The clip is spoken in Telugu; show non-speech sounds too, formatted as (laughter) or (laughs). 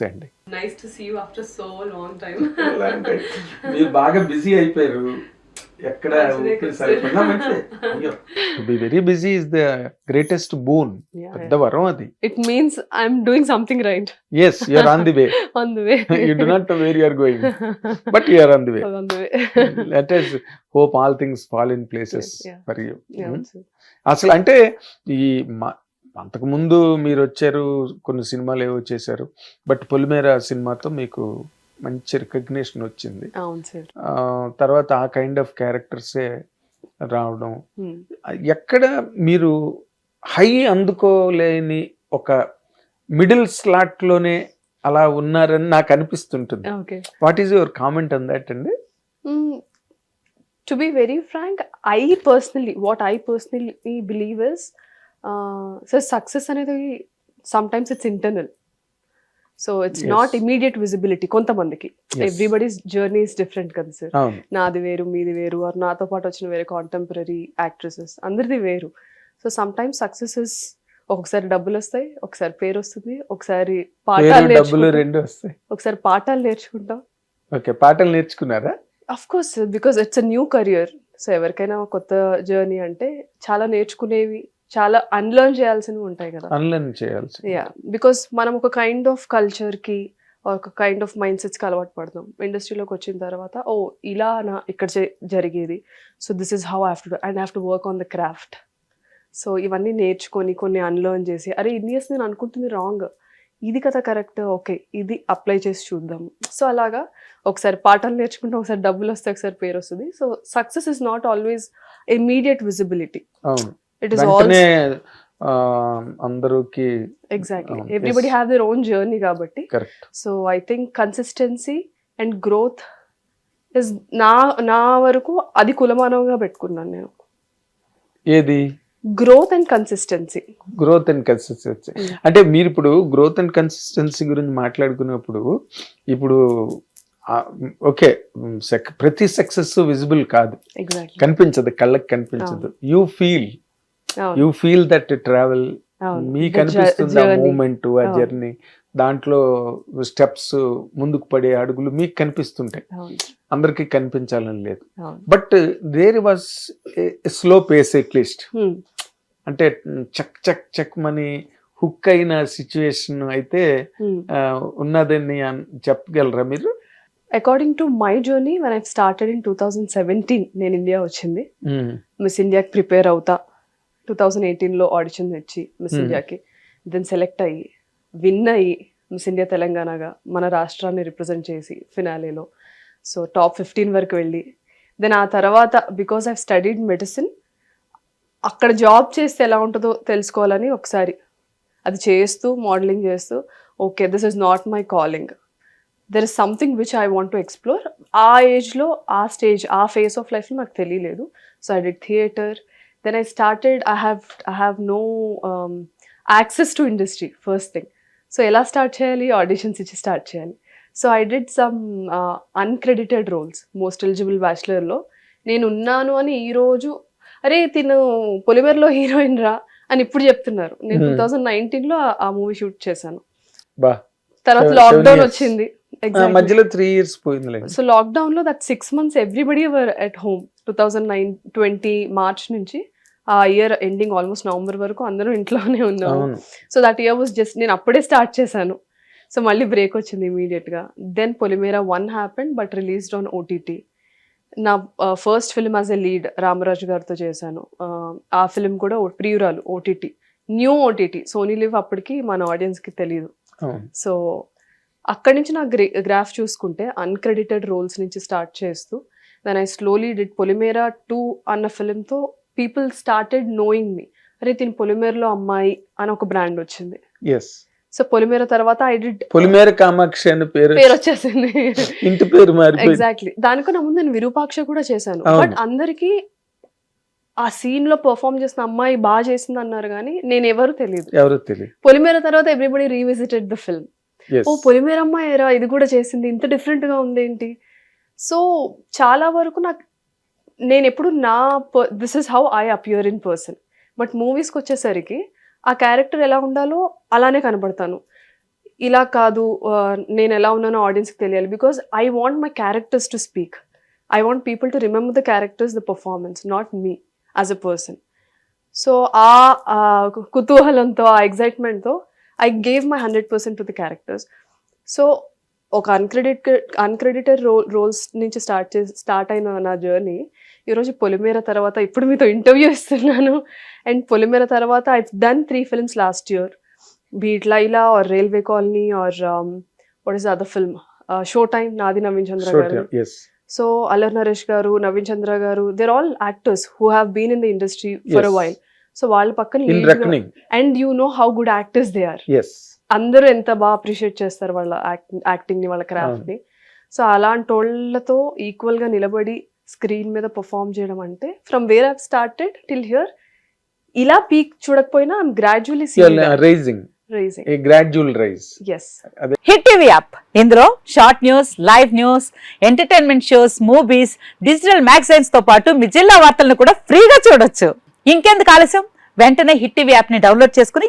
నమస్తే అండి Nice to see you after so long time. ఎలా అంటే (laughs) మీరు బాగా బిజీ అయిపోయారు. ఎక్కడ be very busy is the greatest boon పెద్ద వరం అది. It means I'm doing something right. Yes you're on the way on the way. You do not where you're going but you're on the way on the way. (laughs) Let (laughs) us hope all things fall in places. For you. అసలు అంటే ఈ అంతకుముందు మీరు వచ్చారు కొన్ని సినిమాలు ఏవో చేశారు బట్ పొలిమేర సినిమాతో మీకు మంచి రికగ్నిషన్ వచ్చింది. అవును సార్. ఆ, తర్వాత ఆ కైండ్ ఆఫ్ క్యారెక్టర్సే రావడం. ఎక్కడ మీరు హై అందుకోలేని ఒక మిడిల్ స్లాట్లోనే అలా ఉన్నారని నాకు అనిపిస్తుంటుంది. Okay. What is your comment on that అండి? To be very frank I personally what I personally believe is sir success అనేది sometimes it's internal so it's. Not immediate visibility కొంతమందికి. ఎవ్రీబడీస్ జర్నీ ఇస్ డిఫరెంట్ కదా సార్ నాది వేరు మీది వేరు ఆర్ నాతో పాటు వచ్చిన వేరే కాంటెంపరీ యాక్ట్రెసెస్ అందరిది వేరు. So sometimes success is ఒకసారి డబ్బులు వస్తాయి ఒకసారి పేరు వస్తుంది ఒకసారి పాఠాలు డబ్బులు రెండు వస్తాయి. ఒకసారి పాఠాలు నేర్చుకుంటాం. ఓకే పాటలు నేర్చుకున్నారా? Of course because it's a new career so ఎవరికైనా కొత్త జర్నీ అంటే చాలా నేర్చుకునేవి చాలా అన్లర్న్ చేయాల్సినవి ఉంటాయి కదా. అన్లర్న్ చేయాల్సి యా బికాస్ మనం ఒక కైండ్ ఆఫ్ కల్చర్కి ఒక కైండ్ ఆఫ్ మైండ్ సెట్స్కి అలవాటు పడతాం. ఇండస్ట్రీలోకి వచ్చిన తర్వాత ఓ ఇలా నా ఇక్కడ జరిగేది. So this is how have to and have to work on the craft so ఇవన్నీ నేర్చుకొని కొన్ని అన్లర్న్ చేసి అరే ఇన్ని ఇయర్స్ నేను అనుకుంటుంది రాంగ్ ఇది కదా కరెక్ట్ ఓకే ఇది అప్లై చేసి చూద్దాం. సో అలాగా ఒకసారి పాఠాలు నేర్చుకుంటే ఒకసారి డబ్బులు వస్తే ఒకసారి పేరు వస్తుంది. So success is not always immediate visibility it is వెంటనే అందరికి exactly everybody. Have their own journey కాబట్టి. So I think consistency and growth is నా నా వరకు అది కులమానంగా పెట్టుకున్నాను నేను. ఏది? Growth and consistency growth and consistency. అంటే మీరు ఇప్పుడు గ్రోత్ అండ్ కన్సిస్టెన్సీ గురించి మాట్లాడుకున్నప్పుడు ఇప్పుడు ఓకే ప్రతి సక్సెస్ విజిబుల్ కాదు. కనిపించదు కళ్ళకి కనిపించదు. You feel you feel that travel మీకు అనిపిస్తుంది ఆ మూమెంట్ ఆ. జర్నీ. దాంట్లో స్టెప్స్ ముందుకు పడే అడుగులు మీకు కనిపిస్తుంటాయి. అందరికీ కనిపించాలని లేదు. But there was slow pace at least Hmm. అంటే చక్ చక్ చక్ మని హుక్ అయిన సిచ్యువేషన్ అయితే ఉన్నదని చెప్పగలరా మీరు? According to my journey one I started in two thousand seventeen నేను ఇండియా వచ్చింది. మిస్ ఇండియాకి ప్రిపేర్ అవుతా. టూ థౌజండ్ ఎయిటీన్లో ఆడిషన్ వచ్చి మిస్. ఇండియాకి దెన్ సెలెక్ట్ అయ్యి విన్ అయ్యి మిస్ ఇండియా తెలంగాణగా మన రాష్ట్రాన్ని రిప్రజెంట్ చేసి ఫినాలేలో సో టాప్ ఫిఫ్టీన్ వరకు వెళ్ళి. దెన్ ఆ తర్వాత బికాస్ ఐ స్టడీడ్ మెడిసిన్ అక్కడ జాబ్ చేస్తే ఎలా ఉంటుందో తెలుసుకోవాలని ఒకసారి. అది చేస్తూ మోడలింగ్ చేస్తూ okay this is not my calling there is something which I want to explore ఆ ఏజ్లో ఆ స్టేజ్ ఆ ఫేస్ ఆఫ్ లైఫ్లో నాకు తెలియలేదు. So I did theatre then I started I have I have no access to industry first thing so ఎలా స్టార్ట్ చేయాలి? ఆడిషన్స్ ఇచ్చి స్టార్ట్ చేయాలి. So I did some uncredited roles most eligible బ్యాచులర్లో నేను ఉన్నాను అని ఈరోజు అరే తిను పొలిమేరలో హీరోయిన్ రా అని ఇప్పుడు చెప్తున్నారు. నేను. టూ థౌజండ్ నైన్టీన్లో ఆ మూవీ షూట్ చేశాను. తర్వాత లాక్డౌన్. వచ్చింది. మధ్యలో త్రీ ఇయర్స్ పోయిందిలే. సో లాక్డౌన్లో that six months everybody were at home two thousand nine twenty March నుంచి. ఆ ఇయర్ ఎండింగ్ ఆల్మోస్ట్ నవంబర్ వరకు అందరూ ఇంట్లోనే ఉన్నాము. So that year was just నేను అప్పుడే స్టార్ట్ చేశాను. సో మళ్ళీ బ్రేక్ వచ్చింది ఇమీడియట్గా then Polimera one happened but released on OTT నా first film as a lead Ramaraju గారితో చేశాను. ఆ ఫిల్మ్ కూడా Priyuralu OTT new OTT Sony Liv అప్పటికి మన audience కి తెలియదు సో అక్కడి నుంచి నా గ్రే గ్రాఫ్ చూసుకుంటే అన్క్రెడిటెడ్ రోల్స్ నుంచి స్టార్ట్ చేస్తూ then I slowly did Polimera two అన్న ఫిలింతో పీపుల్ స్టార్టెడ్ నోయింగ్ మీ అరే దీని పొలిమేరలో అమ్మాయి అని ఒక బ్రాండ్ వచ్చింది. ఎస్ సో పొలిమేర తర్వాత ఐ డిడ్ పొలిమేర కామాక్షి అని పేరు పేరు వచ్చేసింది. ఇంటి పేరు మారిపోయింది. ఎగ్జాక్ట్లీ దానికన్నా ముందు నేను విరూపాక్ష కూడా చేశాను. బట్ అందరికీ ఆ సీన్లో పర్ఫామ్ చేసిన అమ్మాయి బాగా చేసింది అన్నారు కానీ నేను ఎవరు తెలియదు. ఎవరో తెలియదు. పొలిమేర తర్వాత ఎవ్రీబడి రీవిజిటెడ్ ద ఫిల్మ్ ఓ పొలిమేర అమ్మాయిరా ఇది కూడా చేసింది. ఇంత different గా ఉంది ఏంటి? సో చాలా వరకు నాకు నేను ఎప్పుడు నా this is how I appear in person but మూవీస్కి వచ్చేసరికి ఆ క్యారెక్టర్ ఎలా ఉండాలో అలానే కనబడతాను. ఇలా కాదు నేను ఎలా ఉన్నానో ఆడియన్స్కి తెలియాలి. Because I want my characters to speak I want people to remember the characters the performance not me as a person so ఆ కుతూహలంతో ఆ ఎగ్జైట్మెంట్తో I gave my hundred percent to the characters so ఒక అన్క్రెడిటెడ్ అన్క్రెడిటెడ్ రో రోల్స్ నుంచి స్టార్ట్ చేసి స్టార్ట్ అయిన నా జర్నీ ఈరోజు పొలిమేర తర్వాత ఇప్పుడు మీతో ఇంటర్వ్యూ ఇస్తున్నాను. అండ్ పొలిమేర తర్వాత I done three films last year beat Laila or railway colony or what is other film show time నాది నవీన్ చంద్ర గారు సో అల్లర్ నరేష్ గారు నవీన్ చంద్ర గారు there all actors who have been in the industry for a. While so వాళ్ళ పక్కన and you know how good actors they are అందరూ ఎంత బాగా అప్రిషియేట్ చేస్తారు వాళ్ళ యాక్టింగ్ని వాళ్ళ క్రాఫ్ట్ని సో అలాంటి వాళ్ళతో ఈక్వల్గా నిలబడి స్క్రీన్ మీద పర్ఫామ్ చేయడం అంటే from where I've started till here ఇలా పీక్ చూడకపోయినా I'm gradually rising rising a gradual rise yes hit TV app ఇందులో short news live news entertainment shows movies digital మ్యాగజైన్స్తో పాటు మీ జిల్లా వార్తలను కూడా ఫ్రీగా చూడొచ్చు. ఇంకెందుకు ఆలస్యం? వెంటనే హిట్ టీవీ యాప్ని డౌన్లోడ్ చేసుకుని